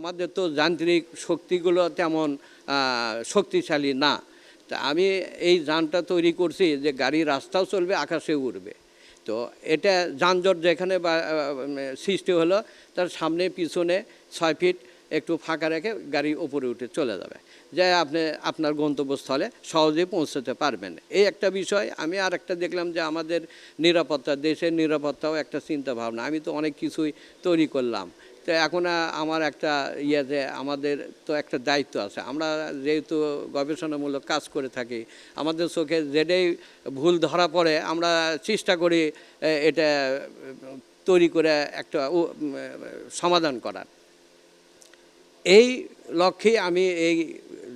আমাদের তো যান্ত্রিক শক্তিগুলো তেমন শক্তিশালী না। তা আমি এই যানটা তৈরি করছি যে গাড়ি রাস্তাও চলবে আকাশে উড়বে। তো এটা যানজট যেখানে সৃষ্টি হলো, তার সামনে, পিছনে ছয় ফিট একটু ফাঁকা রেখে গাড়ি উপরে উঠে চলে যাবে। যে আপনি, আপনার গন্তব্যস্থলে সহজেই পৌঁছতে পারবেন। এই একটা বিষয়, আমি আর একটা দেখলাম যে আমাদের নিরাপত্তা, দেশের নিরাপত্তাও একটা চিন্তা ভাবনা আমি তো অনেক কিছুই তৈরি করলাম। তো এখন আমার একটা ইয়েতে আমাদের তো একটা দায়িত্ব আছে। আমরা যেহেতু গবেষণামূলক কাজ করে থাকি, আমাদের চোখে যেটাই ভুল ধরা পড়ে, আমরা চেষ্টা করি এটা তৈরি করে একটা সমাধান করার। এই লক্ষ্যে আমি এই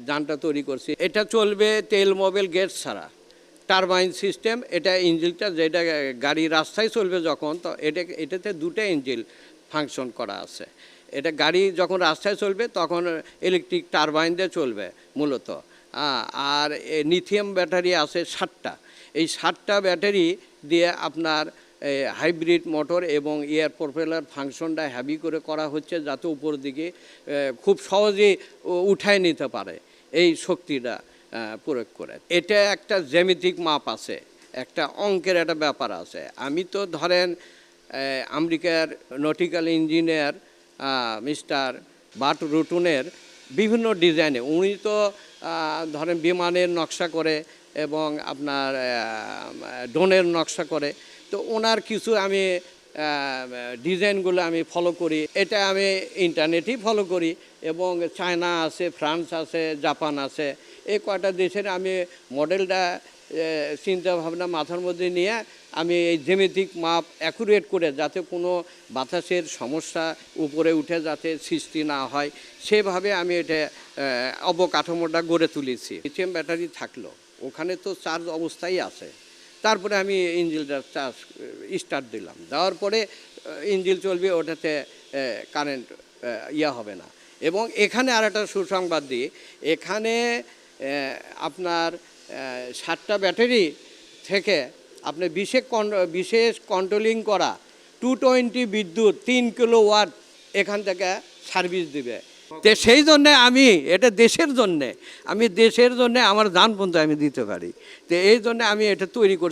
যানটা তৈরি করছি। এটা চলবে তেল মোবিল গেট ছাড়া। টারবাইন সিস্টেম, এটা ইঞ্জিনটা যেটা গাড়ি রাস্তায় চলবে যখন, তো এটা, এটাতে দুটো ইঞ্জিন। ফাংশন করা আছে। এটা গাড়ি যখন রাস্তায় চলবে, তখন ইলেকট্রিক টারবাইন দিয়ে চলবে মূলত। আর নিথিয়াম ব্যাটারি আছে ষাটটা। এই ষাটটা ব্যাটারি দিয়ে আপনার হাইব্রিড মোটর এবং এয়ার প্রপেলার ফাংশনটা হ্যাভি করে করা হচ্ছে, যাতে উপর দিকে খুব সহজেই উ- উঠায় নিতে পারে এই শক্তিটা প্রয়োগ করে। এটা একটা জ্যামিতিক মাপ আছে, একটা অঙ্কের একটা ব্যাপার আছে। আমি তো ধরেন আমেরিকার নটিক্যাল ইঞ্জিনিয়ার মিস্টার বাট রুটুনের বিভিন্ন ডিজাইনে। উনি তো ধরেন বিমানের নকশা করে এবং আপনার ড্রোনের নকশা করে। তো ওনার কিছু আমি ডিজাইনগুলো আমি ফলো করি। এটা আমি ইন্টারনেটেই ফলো করি এবং চায়না আছে, ফ্রান্স আছে, জাপান আছে। এই কয়টা দেশের আমি মডেলটা চিন্তা ভাবনা মাথার মধ্যে নিয়ে আমি এই জেমেটিক মাপ অ্যাকুরেট করে যাতে কোনো বাতাসের সমস্যা উপরে উঠে যাতে সৃষ্টি না হয়, সেভাবে আমি এটা অবকাঠামোটা গড়ে তুলেছি। লিথিয়াম ব্যাটারি থাকল, ওখানে তো চার্জ অবস্থায় আছে। তারপরে আমি ইঞ্জিলটা চার্জ স্টার্ট দিলাম। দেওয়ার পরে ইঞ্জিল চলবে, ওটাতে কারেন্ট ইয়া হবে না। এবং এখানে আর একটা সুসংবাদ দিই, এখানে আপনার সাতটা ব্যাটারি থেকে আপনি বিশেষ বিশেষ কন্ট্রোলিং করা টু টোয়েন্টি বিদ্যুৎ, তিন কিলো ওয়াট এখান থেকে সার্ভিস দিবে। তো সেই জন্যে আমি, এটা দেশের জন্যে, আমি দেশের জন্যে আমার দান পর্যন্ত আমি দিতে পারি। তো এই জন্যে আমি এটা তৈরি করছি।